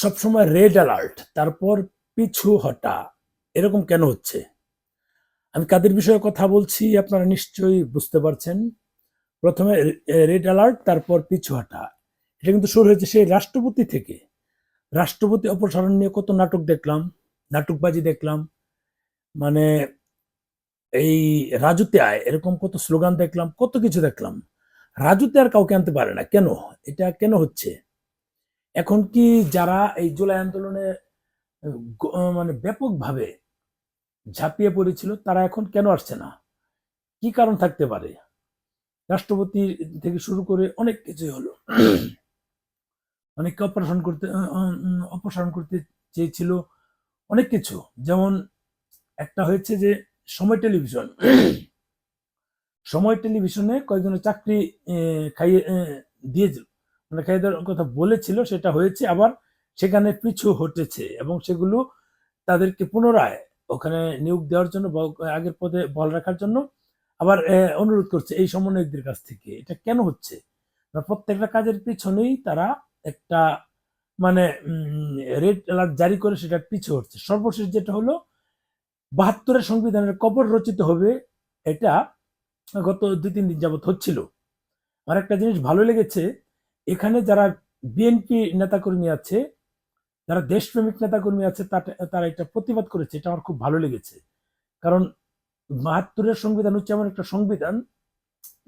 সবসময় red alert, তারপর পিছু হটা, এরকম কেন হচ্ছে? আমি কাদের বিষয়ে কথা বলছি আপনারা নিশ্চয়ই বুঝতে পারছেন। প্রথমে রেড অ্যালার্ট, তারপর পিছু হটা। এটা কিন্তু শুরু হয়েছে সেই রাষ্ট্রপতি থেকে। রাষ্ট্রপতি অপসারণ নিয়ে কত নাটক দেখলাম, নাটকবাজি দেখলাম মানে এই রাজুতে আয় এরকম কত স্লোগান দেখলাম, কত কিছু দেখলাম। রাজুতে আর কাউকে আনতে পারে না, কেন? এটা কেন হচ্ছে? এখন কি যারা এই জুলাই আন্দোলনে মানে ব্যাপকভাবে ঝাঁপিয়ে পড়েছিল, তারা এখন কেন আসছে না? কি কারণ থাকতে পারে? রাষ্ট্রপতি থেকে শুরু করে অনেক কিছুই হলো। অনেককে অপারেশন করতে অপসারণ করতে চেয়েছিল অনেক কিছু। যেমন একটা হয়েছে যে, সময় টেলিভিশন। সময় টেলিভিশনে কয়েকজনের চাকরি খাইয়ে দিয়েছিল মানে দেওয়ার কথা বলেছিল, সেটা হয়েছে, আবার সেখানে পিছু হটেছে এবং সেগুলো তাদেরকে পুনরায় ওখানে নিয়োগ দেওয়ার জন্য আগের পদে বল রাখার জন্য আবার অনুরোধ করছে এই সমন্বয়কদের কাছ থেকে। এটা কেন হচ্ছে? প্রত্যেকটা কাজের পিছনেই তারা একটা মানে রেড অ্যালার্ট জারি করে সেটা পিছু হচ্ছে সর্বশেষ যেটা হলো, বাহাত্তরের সংবিধানের কবর রচিত হবে, এটা গত দুই, তিন দিন যাবত হচ্ছিল। আর একটা জিনিস ভালো লেগেছে এখানে যারা বিএনপি নেতাকর্মী আছে, যারা দেশপ্রেমিক নেতাকর্মী আছে, তারা এটা প্রতিবাদ করেছে, এটা আমার খুব ভালো লেগেছে। কারণ বাহাত্তরের সংবিধান হচ্ছে এমন একটা সংবিধান,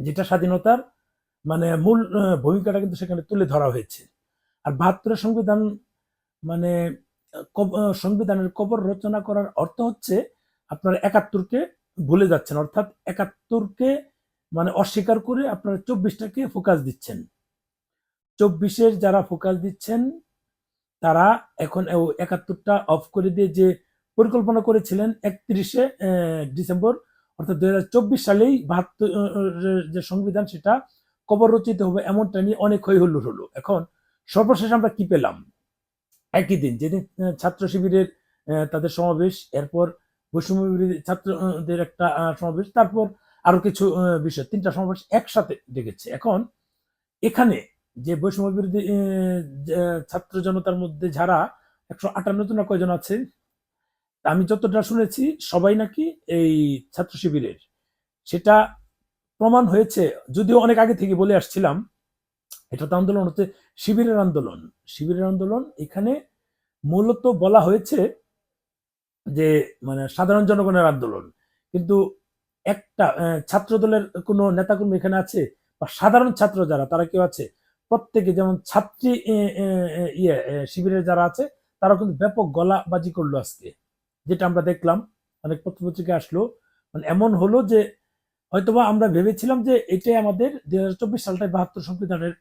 যেটা স্বাধীনতার মানে মূল ভূমিকাটা কিন্তু সেখানে তুলে ধরা হয়েছে। আর বাহাত্তরের সংবিধান মানে সংবিধানের কবর রচনা করার অর্থ হচ্ছে আপনার একাত্তরকে ভুলে যাচ্ছেন, অর্থাৎ একাত্তরকে মানে অস্বীকার করে আপনারা চব্বিশটাকে ফোকাস দিচ্ছেন। চব্বিশের যারা ফোকাস দিচ্ছেন, তারা এখন একাত্তরটা অফ করে দিয়ে যে পরিকল্পনা করেছিলেন একত্রিশে ডিসেম্বর, অর্থাৎ দুই সালেই বাহাত্তর যে সংবিধান সেটা কবর রচিত হবে এমনটা নিয়ে অনেক হই হুল্লোড় হলো। এখন সর্বশেষ আমরা কি পেলাম? একই দিন যেদিন ছাত্র শিবিরের তাদের সমাবেশ, এরপর বৈষম্য ছাত্রদের একটা সমাবেশ, তারপর আরও কিছু বিষয়, তিনটা সমাবেশ একসাথে ডেকেছে। এখন এখানে যে বৈষম্য বিরোধী ছাত্র জনতার মধ্যে যারা একশো আটান্ন জন কয়জন আছে, আমি যতটা শুনেছি, সবাই নাকি এই ছাত্র শিবিরের। সেটা প্রমাণ হয়েছে, যদিও অনেক আগে থেকে বলে আসছিলাম, এটা তো আন্দোলন হচ্ছে, শিবিরের আন্দোলন। শিবিরের আন্দোলন এখানে মূলত বলা হয়েছে যে মানে সাধারণ জনগণের আন্দোলন। কিন্তু একটা ছাত্র দলের কোনো নেতাকর্মী এখানে আছে, বা সাধারণ ছাত্র যারা, তারা কেউ আছে প্রত্যেকে যেমন ছাত্রী ইয়ে এ, শিবিরের যারা আছে তারা কিন্তু ব্যাপক গলাবাজি করল আজকে। যেটা আমরা দেখলাম অনেক পত্রপত্রিকা আসলো। মানে এমন হলো যে হয়তোবা আমরা ভেবেছিলাম যে এটাই আমাদের দুই হাজার চব্বিশ সালটায় বাহাত্তর সংবিধানের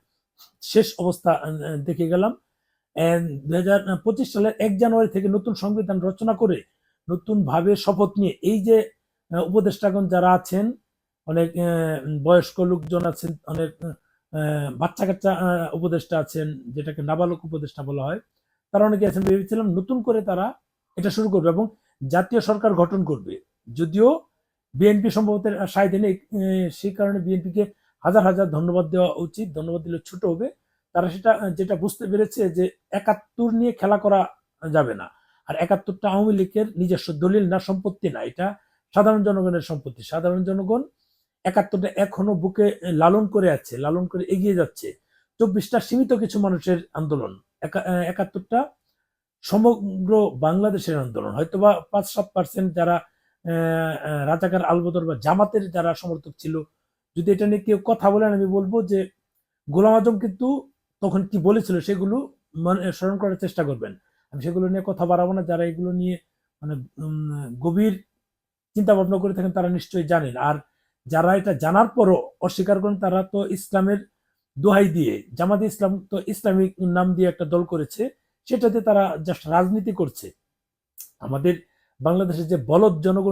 শেষ অবস্থা দেখে গেলাম। দুই হাজার পঁচিশ সালের এক জানুয়ারি থেকে নতুন সংবিধান রচনা করে নতুন ভাবে শপথ নিয়ে এই যে উপদেষ্টাগণ যারা আছেন অনেক বয়স্ক লোকজন আছেন অনেক বাচ্চা কাচ্চা উপদেষ্টা আছেন, যেটাকে নাবালক উপদেষ্টা বলা হয়, তারা অনেকে আছেন, ভেবেছিলাম নতুন করে তারা এটা শুরু করবে এবং জাতীয় সরকার গঠন করবে। যদিও বিএনপি সম্ভবত সায় দেনে সেই কারণে বিএনপিকে হাজার হাজার ধন্যবাদ দেওয়া উচিত, ধন্যবাদ দিলে ছোট হবে। তারা সেটা, যেটা বুঝতে পেরেছে যে একাত্তর নিয়ে খেলা করা যাবে না। আর একাত্তরটা আওয়ামী লীগের নিজস্ব দলিল না, সম্পত্তি না, এটা সাধারণ জনগণের সম্পত্তি। সাধারণ জনগণ একাত্তরটা এখনও বুকে লালন করে আছে, লালন করে এগিয়ে যাচ্ছে। চব্বিশটা সীমিত কিছু মানুষের আন্দোলন। একা- একাত্তরটা সমগ্র বাংলাদেশের আন্দোলন। হয়তো বা পাঁচ সাত পার্সেন্ট যারা রাজাকার আলবদর বা জামাতের যারা সমর্থক ছিল, যদি এটা নিয়ে কেউ কথা বলেন, আমি বলব যে গোলাম আজম কিন্তু তখন কি বলেছিল সেগুলো মানে স্মরণ করার চেষ্টা করবেন। আমি সেগুলো নিয়ে কথা বাড়াবো না, যারা এগুলো নিয়ে মানে গভীর চিন্তা ভাবনা করে থাকেন, তারা নিশ্চয়ই জানেন। আর যারা এটা জানার পরও অস্বীকার করেন, তারা তো ইসলামের দোহাই দিয়ে, জামাতে ইসলাম তো ইসলামিক নাম দিয়ে একটা দল করেছে, সেটাতে তারা জাস্ট রাজনীতি করছে। আমাদের বাংলাদেশের যে বলদ জনগণ